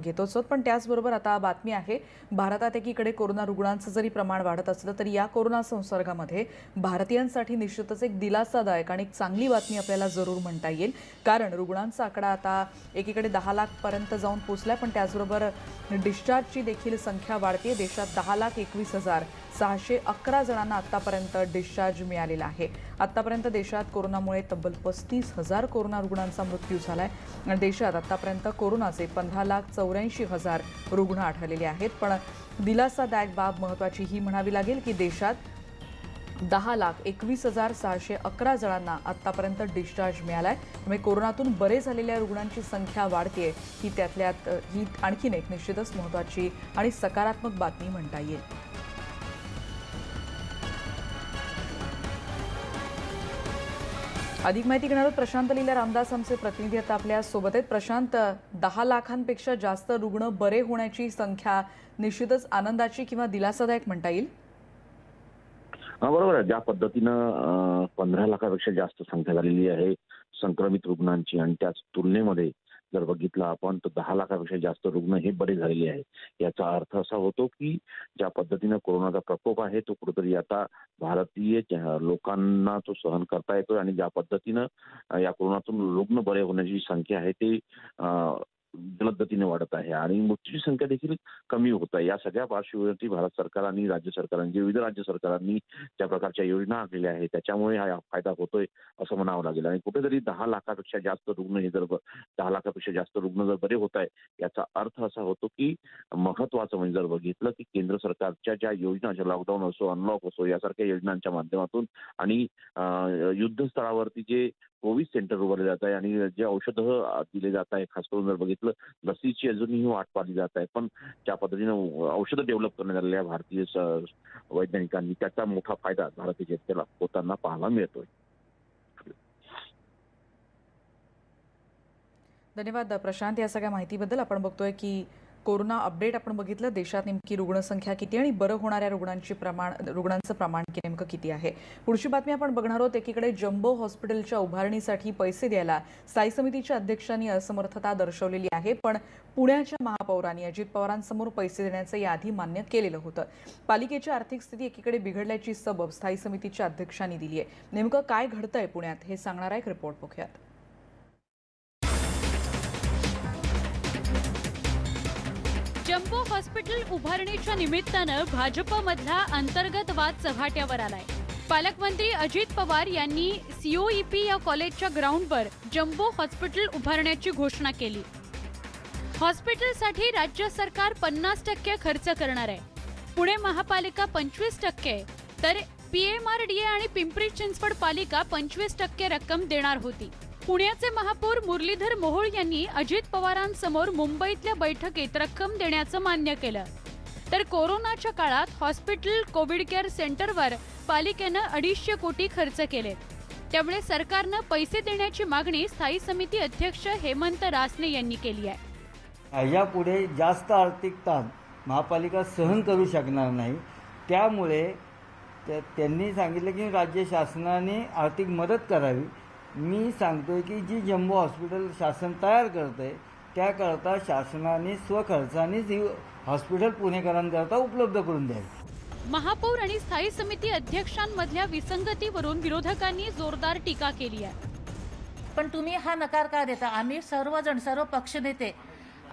घेतोच आहोत पण त्याचबरोबर आता बातमी आहे भारतात एकीकडे कोरोना रुग्णांचं जरी प्रमाण वाढत असलं तरी या कोरोना संसर्गामध्ये भारतीयांसाठी निश्चितच एक दिलासादायक आणि एक चांगली बातमी आपल्याला जरूर म्हणता येईल. कारण रुग्णांचा आकडा आता एकीकडे दहा लाखपर्यंत जाऊन पोचलाय पण त्याचबरोबर डिस्चार्जची देखील संख्या वाढते देशात दहा लाख एकवीस हजार सहाशे अकरा जणांना आतापर्यंत डिस्चार्ज मिळालेला आहे. आतापर्यंत देशात कोरोनामुळे तब्बल पस्तीस हजार कोरोना रुग्णांचा मृत्यू झालाय आणि देशात आतापर्यंत कोरोनाचे पंधरा लाख चौऱ्याऐंशी हजार रुग्ण आढळलेले आहेत. पण दिलासादायक बाब महत्वाची ही म्हणावी लागेल की देशात दहा लाख एकवीस हजार सहाशे अकरा जणांना आतापर्यंत डिस्चार्ज मिळाला आहे त्यामुळे कोरोनातून बरे झालेल्या रुग्णांची संख्या वाढते ही त्यातल्यात ही आणखीन एक निश्चितच महत्वाची आणि सकारात्मक बातमी म्हणता येईल. अधिक माहिती घेणार आहोत प्रशांत लीला रामदास आमचे प्रतिनिधी आता आपल्यासोबत आहेत. प्रशांत दहा लाखांपेक्षा जास्त रुग्ण बरे होण्याची संख्या निश्चितच आनंदाची किंवा दिलासादायक म्हणता येईल? बरोबर आहे. ज्या पद्धतीनं पंधरा लाखापेक्षा जास्त संख्या झालेली आहे संक्रमित रुग्णांची आणि त्याच तुलनेमध्ये जर बघितलं आपण तर दहा लाखापेक्षा जास्त रुग्ण हे बरे झालेले आहे याचा अर्थ असा होतो की ज्या पद्धतीनं कोरोनाचा प्रकोप आहे तो कुठेतरी आता भारतीय लोकांना तो सहन करता येतोय आणि ज्या पद्धतीनं या कोरोनातून रुग्ण बरे होण्याची संख्या आहे ते अ, जलद गतीने वाढत आहे आणि मृत्यूची संख्या देखील कमी होत आहे. या सगळ्या पार्श्वभूमीवरती भारत सरकार आणि राज्य सरकारांनी विविध राज्य सरकारांनी ज्या प्रकारच्या योजना आखलेल्या आहेत त्याच्यामुळे हा फायदा होतोय असं म्हणावं लागेल. आणि कुठेतरी दहा लाखापेक्षा जास्त रुग्ण हे जर दहा लाखापेक्षा जास्त रुग्ण जर बरे होत आहे याचा अर्थ असा होतो की महत्वाचं म्हणजे जर बघितलं की केंद्र सरकारच्या ज्या योजना ज्या लॉकडाऊन असो अनलॉक असो यासारख्या योजनांच्या माध्यमातून आणि अं, जे कोविड सेंटर उभारले जात आहे आणि जे औषधं दिले जात आहे खास करून जर बघितलं लसीची अजूनही वाट पाहिली जात आहे. पण ज्या पद्धतीनं औषधं डेव्हलप करण्यात आलेल्या भारतीय वैज्ञानिकांनी त्याचा मोठा फायदा भारतीय जनतेला होताना पाहायला मिळतोय. धन्यवाद प्रशांत. या सगळ्या माहितीबद्दल आपण बघतोय की कोरोना अपडेट आपण बघितलं देशात नेमकी रुग्णसंख्या किती आणि बरं होणाऱ्या रुग्णांची प्रमाण रुग्णांचं प्रमाण नेमकं किती आहे? पुढची बातमी आपण बघणार आहोत. एकीकडे जम्बो हॉस्पिटलच्या उभारणीसाठी पैसे द्यायला स्थायी समितीच्या अध्यक्षांनी असमर्थता दर्शवलेली आहे पण पुण्याच्या महापौरांनी अजित पवारांसमोर पैसे देण्याचं याआधी मान्य केलेलं होतं. पालिकेची आर्थिक स्थिती एकीकडे बिघडल्याची सबब स्थायी समितीच्या अध्यक्षांनी दिली आहे नेमकं काय घडतंय पुण्यात हे सांगणारा एक रिपोर्ट बघूयात. जम्बो हॉस्पिटल उभारणीच्या निमित्तानं भाजपमधला अंतर्गत वाद चव्हाट्यावर आलाय. पालकमंत्री अजित पवार यांनी सीओईपी या कॉलेजच्या ग्राउंडवर जम्बो हॉस्पिटल उभारण्याची घोषणा केली. हॉस्पिटलसाठी राज्य सरकार पन्नास टक्के खर्च करणार आहे. पुणे महापालिका पंचवीस टक्के तर पीएमआरडीए आणि पिंपरी चिंचवड पालिका पंचवीस टक्के रक्कम देणार होती. पुण्याचे महापौर मुरलीधर मोहोळ यांनी अजित पवारांसमोर मुंबईतल्या बैठकीत रक्कम देण्याचं मान्य केलं. तर कोरोनाच्या काळात हॉस्पिटल कोविड केअर सेंटरवर पालिकेनं अडीचशे कोटी खर्च केले. त्यामुळे सरकारनं पैसे देण्याची मागणी स्थायी समिती अध्यक्ष हेमंत रासने यांनी केली आहे. यापुढे जास्त आर्थिक ताण महापालिका सहन करू शकणार नाही. त्यामुळे त्यांनी सांगितलं की राज्य शासनाने आर्थिक मदत करावी. मी सांगतोय की जी जम्बो हॉस्पिटल शासन तयार करतं आहे त्याकरता शासनाने स्वखर्चानेच ही हॉस्पिटल पुणेकरांकरता उपलब्ध करून द्यावी. महापौर आणि स्थायी समिती अध्यक्षांमधल्या विसंगतीवरून विरोधकांनी जोरदार टीका केली आहे. पण तुम्ही हा नकार का देता? आम्ही सर्वजण सर्व पक्ष नेते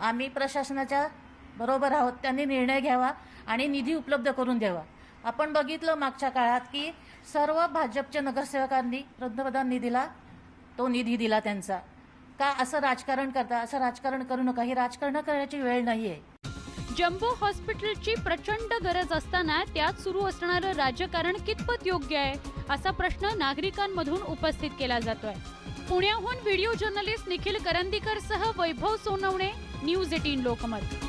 आम्ही प्रशासनाच्या बरोबर आहोत त्यांनी निर्णय घ्यावा आणि निधी उपलब्ध करून द्यावा. आपण बघितलं मागच्या काळात की सर्व भाजपच्या नगरसेवकांनी पंतप्रधान निधीला तो निधी दिला त्यांचा. का असं राजकारण करता असं राजकारण करू नका ही राजकारण करण्याची वेळ नाही आहे जम्बो हॉस्पिटलची प्रचंड गरज असताना त्यात सुरू असणारं राजकारण कितपत योग्य आहे असा प्रश्न नागरिकांमधून उपस्थित केला जातोय. पुण्याहून व्हिडिओ जर्नलिस्ट निखिल करंदीकर सह वैभव सोनवणे न्यूज एटीन लोकमत.